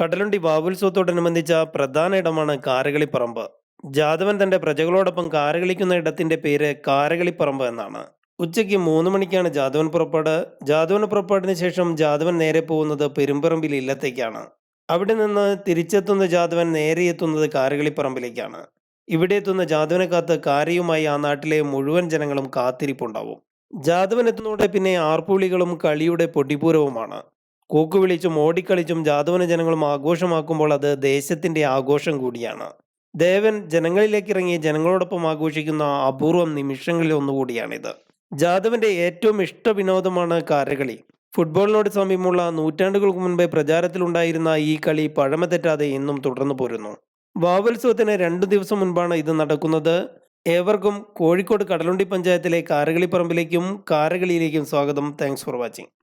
കടലുണ്ടി ബാബുത്സവത്തോടനുബന്ധിച്ച പ്രധാന ഇടമാണ് കാരകളിപ്പറമ്പ്. ജാദവൻ തന്റെ പ്രജകളോടൊപ്പം കാരകളിക്കുന്ന ഇടത്തിന്റെ പേര് കാരകളിപ്പറമ്പ് എന്നാണ്. ഉച്ചയ്ക്ക് മൂന്ന് മണിക്കാണ് ജാദവൻ പുറപ്പാട്. ജാദവൻ പുറപ്പാടിന് ശേഷം ജാദവൻ നേരെ പോകുന്നത് പെരുമ്പറമ്പിൽ ഇല്ലത്തേക്കാണ്. അവിടെ നിന്ന് തിരിച്ചെത്തുന്ന ജാദവൻ നേരെ എത്തുന്നത് കാരകളിപ്പറമ്പിലേക്കാണ്. ഇവിടെ എത്തുന്ന ജാദവനെ കാത്ത് കാരയുമായി ആ നാട്ടിലെ മുഴുവൻ ജനങ്ങളും കാത്തിരിപ്പുണ്ടാവും. ജാദവൻ എത്തുന്നതോടെ പിന്നെ ആർപ്പുവിളികളും കളിയുടെ പൊട്ടിപ്പൂരവുമാണ് കൂക്കുവിളിച്ചും ഓടിക്കളിച്ചും ജാതവന ജനങ്ങളും ആഘോഷമാക്കുമ്പോൾ അത് ദേശത്തിന്റെ ആഘോഷം കൂടിയാണ്. ദേവൻ ജനങ്ങളിലേക്ക് ഇറങ്ങി ജനങ്ങളോടൊപ്പം ആഘോഷിക്കുന്ന അപൂർവം നിമിഷങ്ങളിൽ ഒന്നുകൂടിയാണിത്. ജാദവന്റെ ഏറ്റവും ഇഷ്ട വിനോദമാണ് കാരകളി. ഫുട്ബോളിനോട് സമീപമുള്ള നൂറ്റാണ്ടുകൾക്ക് മുൻപേ പ്രചാരത്തിലുണ്ടായിരുന്ന ഈ കളി പഴമ തെറ്റാതെ ഇന്നും തുടർന്നു പോരുന്നു. വാവത്സവത്തിന് രണ്ടു ദിവസം മുൻപാണ് ഇത് നടക്കുന്നത്. ഏവർക്കും കോഴിക്കോട് കടലുണ്ടി പഞ്ചായത്തിലെ കാരകളിപ്പറമ്പിലേക്കും കാരകളിയിലേക്കും സ്വാഗതം. Thanks for watching.